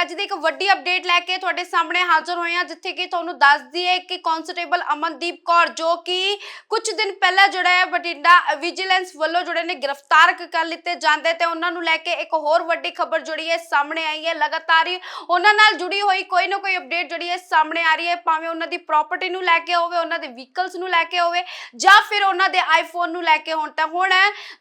ਅੱਜ ਦੀ ਇੱਕ ਵੱਡੀ ਅਪਡੇਟ ਲੈ ਕੇ ਤੁਹਾਡੇ ਸਾਹਮਣੇ ਹਾਜ਼ਰ ਹੋਏ ਹਾਂ, ਜਿੱਥੇ ਕਿ ਤੁਹਾਨੂੰ ਦੱਸ ਦਈਏ ਕਿ ਕਾਂਸਟੇਬਲ ਅਮਨਦੀਪ ਕੌਰ, ਜੋ ਕਿ ਕੁਝ ਦਿਨ ਪਹਿਲਾਂ ਜਿਹੜਾ ਹੈ ਬਠਿੰਡਾ ਵਿਜੀਲੈਂਸ ਵੱਲੋਂ ਜਿਹੜੇ ਨੇ ਗ੍ਰਿਫਤਾਰ ਕਰ ਲਿੱਤੇ ਜਾਂਦੇ ਤੇ ਉਹਨਾਂ ਨੂੰ ਲੈ ਕੇ ਇੱਕ ਹੋਰ ਵੱਡੀ ਖਬਰ ਜਿਹੜੀ ਹੈ ਸਾਹਮਣੇ ਆਈ ਹੈ। ਲਗਾਤਾਰ ਉਹਨਾਂ ਨਾਲ ਜੁੜੀ ਹੋਈ ਕੋਈ ਨਾ ਕੋਈ ਅਪਡੇਟ ਜਿਹੜੀ ਹੈ ਸਾਹਮਣੇ ਆ ਰਹੀ ਹੈ, ਭਾਵੇਂ ਉਹਨਾਂ ਦੀ ਪ੍ਰਾਪਰਟੀ ਨੂੰ ਲੈ ਕੇ ਹੋਵੇ, ਉਹਨਾਂ ਦੇ ਵਹੀਕਲਸ ਨੂੰ ਲੈ ਕੇ ਹੋਵੇ, ਜਾਂ ਫਿਰ ਉਹਨਾਂ ਦੇ ਆਈਫੋਨ ਨੂੰ ਲੈ ਕੇ ਹੋਣ। ਤਾਂ ਹੁਣ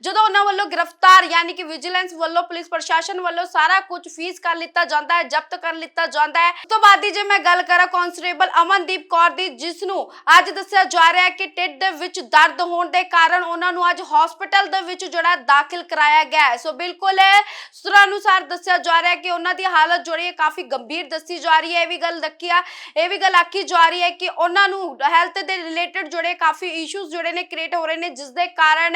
ਜਦੋਂ ਉਹਨਾਂ ਵੱਲੋਂ ਗ੍ਰਿਫਤਾਰ, ਯਾਨੀ ਕਿ ਵਿਜੀਲੈਂਸ ਵੱਲੋਂ, ਪੁਲਿਸ ਪ੍ਰਸ਼ਾਸਨ ਵੱਲੋਂ ਸਾਰਾ ਕੁਝ ਫੀਸ ਕਰ ਲਿੱਤਾ ਜਾਂਦਾ ਹੈ ਜ਼ਬਤ ਕਰ ਲਿੱਤਾ ਜਾਂਦਾ ਹੈ। ਉਸ ਤੋਂ ਬਾਅਦ ਹੀ ਜੇ ਮੈਂ ਗੱਲ ਕਰਾਂ ਕਾਂਸਟੇਬਲ ਅਮਨਦੀਪ ਕੌਰ ਦੀ ਜਿਸ ਨੂੰ ਅੱਜ ਦੱਸਿਆ ਜਾ ਰਿਹਾ ਹੈ ਕਿ ਢਿੱਡ ਦੇ ਵਿੱਚ ਦਰਦ ਹੋਣ ਦੇ ਕਾਰਨ ਉਹਨਾਂ ਨੂੰ ਅੱਜ ਹਸਪੀਟਲ ਦੇ ਵਿੱਚ ਜਿਹੜਾ ਦਾਖਲ ਕਰਾਇਆ ਗਿਆ ਸੋ ਬਿਲਕੁਲ ਸੂਤਰਾਂ ਅਨੁਸਾਰ ਦੱਸਿਆ ਜਾ ਰਿਹਾ ਹੈ ਕਿ ਉਹਨਾਂ ਦੀ ਹਾਲਤ ਜਿਹੜੀ ਹੈ ਕਾਫੀ ਗੰਭੀਰ ਦੱਸੀ ਜਾ ਰਹੀ ਹੈ। ਇਹ ਵੀ ਗੱਲ ਦੱਕਿਆ ਇਹ ਵੀ ਗੱਲ ਆਖੀ ਜਾ ਰਹੀ ਹੈ ਕਿ ਉਹਨਾਂ ਨੂੰ ਹੈਲਥ ਦੇ ਰਿਲੇਟਡ ਜਿਹੜੇ ਕਾਫੀ ਇਸ਼ੂਜ਼ ਜਿਹੜੇ ਨੇ ਕ੍ਰੀਏਟ ਹੋ ਰਹੇ ਨੇ, ਜਿਸ ਦੇ ਕਾਰਨ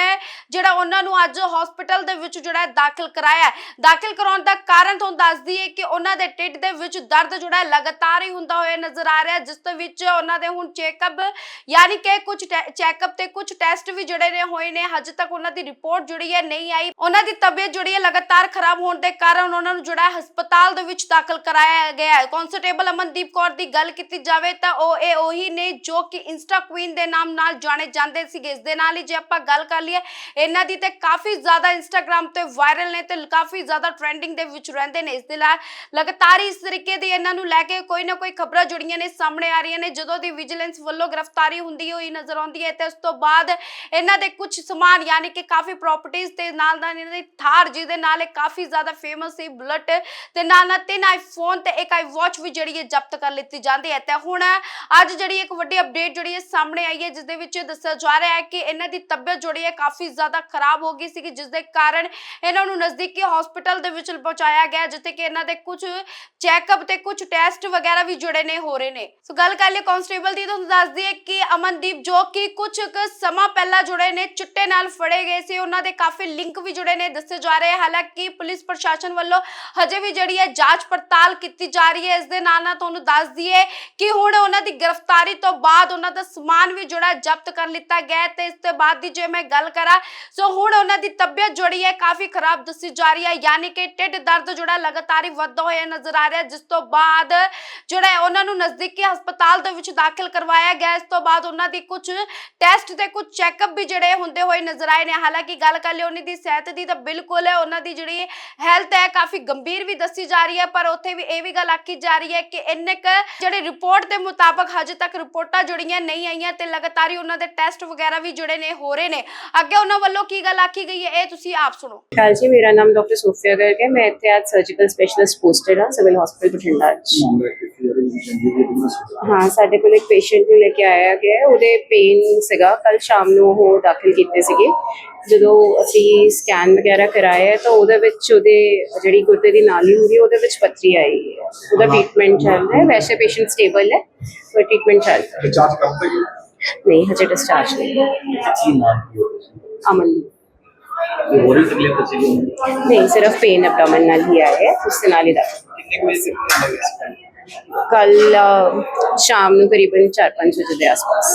ਜਿਹੜਾ ਉਹਨਾਂ ਨੂੰ ਅੱਜ ਹਸਪੀਟਲ ਦੇ ਵਿੱਚ ਜਿਹੜਾ ਹੈ ਦਾਖਲ ਕਰਾਇਆ ਦਾਖਲ ਕਰਾਉਣ ਦਾ ਕਾਰਨ ਤੁਹਾਨੂੰ ਦੱਸਦੀ ਹੈ ਕਿ ਉਹਨਾਂ ਦੇ ਢਿੱਡ ਦੇ ਵਿੱਚ ਦਰਦ ਜਿਹੜਾ ਲਗਾਤਾਰ ਹੀ ਹੁੰਦਾ ਹੋਇਆ ਨਜ਼ਰ ਆ ਰਿਹਾ ਜਿਸ ਦੇ ਵਿੱਚ ਉਹਨਾਂ ਦੇ ਹੁਣ ਚੈੱਕਅਪ ਯਾਨੀ ਕਿ ਕੁਝ ਚੈੱਕਅਪ ਤੇ ਕੁਝ ਟੈਸਟ ਵੀ ਜਿਹੜੇ ਨੇ ਹੋਏ ਨੇ, ਹਜੇ ਤੱਕ ਉਹਨਾਂ ਦੀ ਰਿਪੋਰਟ ਜਿਹੜੀ ਹੈ ਨਹੀਂ ਆਈ। ਉਹਨਾਂ ਦੀ ਤਬੀਅਤ ਜਿਹੜੀ ਹੈ ਲਗਾਤਾਰ ਖਰਾਬ ਹੋਣ ਦੇ ਕਾਰਨ ਉਹਨਾਂ ਨੂੰ ਜਿਹੜਾ ਹਸਪਤਾਲ ਦੇ ਵਿੱਚ ਦਾਖਲ ਕਰਾਇਆ ਗਿਆ ਹੈ। ਕਾਂਸਟੇਬਲ ਅਮਨਦੀਪ ਕੌਰ ਦੀ ਗੱਲ ਕੀਤੀ ਜਾਵੇ ਤਾਂ ਉਹ, ਇਹ ਉਹੀ ਨੇ ਜੋ ਕਿ ਇੰਸਟਾ ਕੁਈਨ ਦੇ ਨਾਮ ਨਾਲ ਜਾਣੇ ਜਾਂਦੇ ਸੀਗੇ। ਇਸ ਦੇ ਨਾਲ ਹੀ ਜੇ ਆਪਾਂ ਗੱਲ ਕਰ ਲਈਏ, ਇਹਨਾਂ ਦੀ ਤੇ ਕਾਫੀ ਜ਼ਿਆਦਾ ਇੰਸਟਾਗ੍ਰam ਤੇ ਵਾਇਰਲ ਨੇ ਤੇ ਕਾਫੀ ਜ਼ਿਆਦਾ ਟ੍ਰੈਂਡਿੰਗ ਦੇ ਵਿੱਚ ਰਹਿੰਦੇ ਨੇ। ਇਸ ਦੇ ਨਾਲ ਲਗਾਤਾਰ ਇਸ ਤਰੀਕੇ ਦੀ ਇਹਨਾਂ ਨੂੰ ਲੈ ਕੇ ਕੋਈ ਨਾ ਕੋਈ ਖਬਰਾਂ ਜੁੜੀਆਂ ਨੇ, ਸਾਹਮਣੇ ਆ ਰਹੀਆਂ ਨੇ। ਜਦੋਂ ਦੀ ਵਿਜੀਲੈਂਸ ਵੱਲੋਂ ਗ੍ਰਿਫਤਾਰੀ ਹੁੰਦੀ ਹੋਈ ਨਜ਼ਰ ਆਉਂਦੀ ਹੈ ਤੇ ਉਸ ਤੋਂ ਬਾਅਦ ਇਹਨਾਂ ਦੇ ਕੁਝ ਸਮਾਨ ਯਾਨੀ ਕਿ ਕਾਫੀ ਪ੍ਰਾਪਰਟੀਆਂ ਤੇ ਨਾਲ ਨਾਲ ਇਹਨਾਂ ਦੀ ਥਾਰ ਜਿਹਦੇ ਨਾਲ ਇਹ ਕਾਫੀ ਜ਼ਿਆਦਾ ਫੇਮਸ ਸੀ, ਬੁਲਟ ਤੇ ਨਾਲ ਨਾਲ ਤਿੰਨ ਆਈਫੋਨ ਤੇ ਇੱਕ ਆਈ ਵਾਚ ਵੀ ਜਿਹੜੀ ਹੈ ਜ਼ਬਤ ਕਰ ਲਿੱਤੀ ਜਾਂਦੀ ਹੈ। ਤੇ ਹੁਣ ਅੱਜ ਜਿਹੜੀ ਇੱਕ ਵੱਡੀ ਅਪਡੇਟ ਜਿਹੜੀ ਹੈ ਸਾਹਮਣੇ ਆਈ ਹੈ, ਜਿਸ ਦੇ ਵਿੱਚ ਦੱਸਿਆ ਜਾ ਰਿਹਾ ਹੈ ਕਿ ਇਹਨਾਂ ਦੀ ਤਬੀਅਤ ਜਿਹੜੀ ਹੈ ਕਾਫੀ ਜ਼ਿਆਦਾ ਖਰਾਬ ਹੋ ਗਈ ਸੀ ਜਿਸ ਦੇ ਕਾਰਨ ਇਹਨਾਂ ਨੂੰ ਨਜ਼ਦੀਕੀ ਹਸਪੀਟਲ ਦੇ ਵਿੱਚ ਪਹੁੰਚਾਇਆ ਗਿਆ, ਜਿੱਥੇ ਕਿ ਇਹਨਾਂ ਦੇ ਕੁਝ ਚੈੱਕਅਪ ਤੇ ਕੁਝ ਟੈਸਟ ਵਗੈਰਾ ਵੀ ਜੁੜੇ ਨੇ, ਹੋ ਰਹੇ ਨੇ। ਸੋ ਗੱਲ ਕਰ ਲਈ ਕਾਂਸਟੇਬਲ ਦੀ, ਤੁਹਾਨੂੰ ਦੱਸ ਦਈਏ ਕਿ ਅਮਨਦੀਪ ਜੋ ਕਿ ਕੁਝ ਸਮਾਂ ਪਹਿਲਾਂ ਜੁੜੇ ਨੇ, ਚਿੱਟੇ ਨਾਲ ਫੜੇ ਗਏ ਸੀ। ਉਹਨਾਂ ਦੇ ਕਾਫੀ ਲਿੰਕ ਵੀ ਜੁੜੇ ਨੇ, ਦੱਸੇ ਜਾ ਰਹੇ ਹਾਲਾਂਕਿ ਪੁਲਿਸ ਪ੍ਰਸ਼ਾਸਨ ਵੱਲੋਂ ਹਜੇ ਵੀ ਜਿਹੜੀ ਹੈ ਜਾਂਚ ਪੜਤਾਲ ਕੀਤੀ ਜਾ ਰਹੀ ਹੈ। ਇਸ ਦੇ ਨਾਲ ਨਾਲ ਤੁਹਾਨੂੰ ਦੱਸ ਦਈਏ ਕਿ ਹੁਣ ਉਹਨਾਂ ਦੀ ਗ੍ਰਿਫਤਾਰੀ ਤੋਂ ਬਾਅਦ ਉਹਨਾਂ ਦਾ ਸਮਾਨ ਵੀ ਜਿਹੜਾ ਜ਼ਬਤ ਕਰ ਲਿੱਤਾ ਗਿਆ ਤੇ ਇਸ ਤੋਂ ਬਾਅਦ ਦੀ ਜੇ ਮੈਂ ਗੱਲ ਕਰਾਂ, ਸੋ ਹੁਣ ਉਹਨਾਂ ਦੀ ਤਬੀਅਤ ਜਿਹੜੀ ਹੈ ਕਾਫੀ ਖਰਾਬ ਦੱਸੀ ਜਾ ਰਹੀ ਹੈ। ਯਾਨੀ ਕਿ ਢਿੱਡ ਦਰਦ ਜਿਹੜਾ ਲਗਾਤਾਰ ਹੀ ਵੱਧਦਾ ਹੋਇਆ ਨਜ਼ਰ ਆ ਰਿਹਾ, ਜਿਸ ਤੋਂ ਬਾਅਦ ਜਿਹੜਾ ਹੈ ਉਹਨਾਂ ਨੂੰ ਨਜ਼ਦੀਕੀ ਹਸਪਤਾਲ ਦੇ ਵਿੱਚ ਦਾਖਲ ਕਰਵਾਇਆ ਗਿਆ। ਇਸ ਤੋਂ ਬਾਅਦ ਉਹਨਾਂ ਦੀ ਕੁਝ ਟੈਸਟ ਤੇ ਕੁਝ ਚੈੱਕਅਪ ਵੀ ਜਿਹੜੇ ਹੁੰਦੇ ਹੋਏ ਨਜ਼ਰ ਆਏ ਨੇ। ਹਾਲਾਂਕਿ ਗੱਲ ਕਰ ਲਈ ਉਹਨਾਂ ਦੀ ਸਿਹਤ ਦੀ ਤਾਂ ਬਿਲਕੁਲ ਹੈ ਉਹਨਾਂ ਦੀ ਜਿਹੜੀ ਹੈਲਥ ਹੈ ਕਾਫੀ ਗੰਭੀਰ ਵੀ ਦੱਸੀ ਜਾ ਰਹੀ ਹੈ, ਪਰ ਉੱਥੇ ਵੀ ਇਹ ਵੀ ਗੱਲ ਆਖੀ ਜਾ ਰਹੀ ਹੈ ਕਿ ਇੰਨੇ ਕ ਜਿਹੜੇ ਰਿਪੋਰਟ ਦੇ ਮੁਤਾਬਕ ਹਜੇ ਤੱਕ ਰਿਪੋਰਟਾਂ ਜੁੜੀਆਂ ਨਹੀਂ ਆਈਆਂ ਤੇ ਲਗਾਤਾਰ ਹੀ ਉਹਨਾਂ ਦੇ ਟੈਸਟ ਵਗੈਰਾ ਵੀ ਜਿਹੜੇ ਨੇ ਹੋ ਰਹੇ ਨੇ। ਅੱਗੇ ਉਹਨਾਂ ਵੱਲੋਂ ਕੀ ਗੱਲ ਆਖੀ ਗਈ ਹੈ, ਇਹ ਤੁਸੀਂ ਆਪ ਸੁਣੋ। ਜੀ ਮੇਰਾ ਨਾਮ ਡਾਕਟਰ ਸੋਫੀਆ ਗਰਗ ਹੈ। ਮੈਂ ਇੱਥੇ ਅੱਜ ਸਰਜੀਕਲ ਸਪੈਸ਼ਲਿਸਟ ਪੋਸਟਡ ਹਾਂ ਸਿਵਲ ਹਸਪੀਟਲ ਬਠਿੰਡਾ 'ਚ ਹਾਂ? ਸਾਡੇ ਕੋਲ ਇੱਕ ਪੇਸ਼ੈਂਟ ਨੂੰ ਲੈ ਕੇ ਆਇਆ ਗਿਆ ਹੈ। ਉਹਦੇ ਪੇਨ ਸੀਗਾ। ਕੱਲ ਸ਼ਾਮ ਨੂੰ ਉਹ ਦਾਖਲ ਕੀਤੇ ਸੀਗੇ। ਜਦੋਂ ਅਸੀਂ ਸਕੈਨ ਵਗੈਰਾ ਕਰਾਇਆ ਤਾਂ ਉਹਦੇ ਵਿੱਚ ਉਹਦੇ ਜਿਹੜੀ ਗੁਰਦੇ ਦੀ ਨਾਲੀ ਹੁੰਦੀ ਹੈ ਉਹਦੇ ਵਿੱਚ ਪੱਥਰੀ ਆਈ ਹੈ। ਉਹਦਾ ਟ੍ਰੀਟਮੈਂਟ ਚੱਲ ਰਿਹਾ ਹੈ। ਵੈਸੇ ਪੇਸ਼ੈਂਟ ਸਟੇਬਲ ਹੈ ਪਰ ਟ੍ਰੀਟਮੈਂਟ ਚੱਲ ਰਿਹਾ ਹੈ। ਨਹੀਂ ਹਜੇ ਡਿਸਚਾਰਜ ਨਹੀਂ। ਕੀ ਨਾਮ ਕੀ ਹੋ ਅਮਨ ਰਿਹਾ ਹੋਰ ਵੀ ਤਕਲੀਫ ਸੀ ਨਹੀਂ ਸਿਰਫ ਪੇਨ ਐਬਡੋਮਨ ਨਾਲ ਹੀ ਆਇਆ ਹੈ। ਉਸ ਦੇ ਨਾਲ ਹੀ ਦਾਖਲ। ਕਿੰਨੇ ਵਜੇ ਸੇ ਲੱਗੇ ਸੀ ਕੱਲ ਸ਼ਾਮ ਨੂੰ ਕਰੀਬਨ 4-5 ਵਜੇ ਦੇ ਆਸ-ਪਾਸ।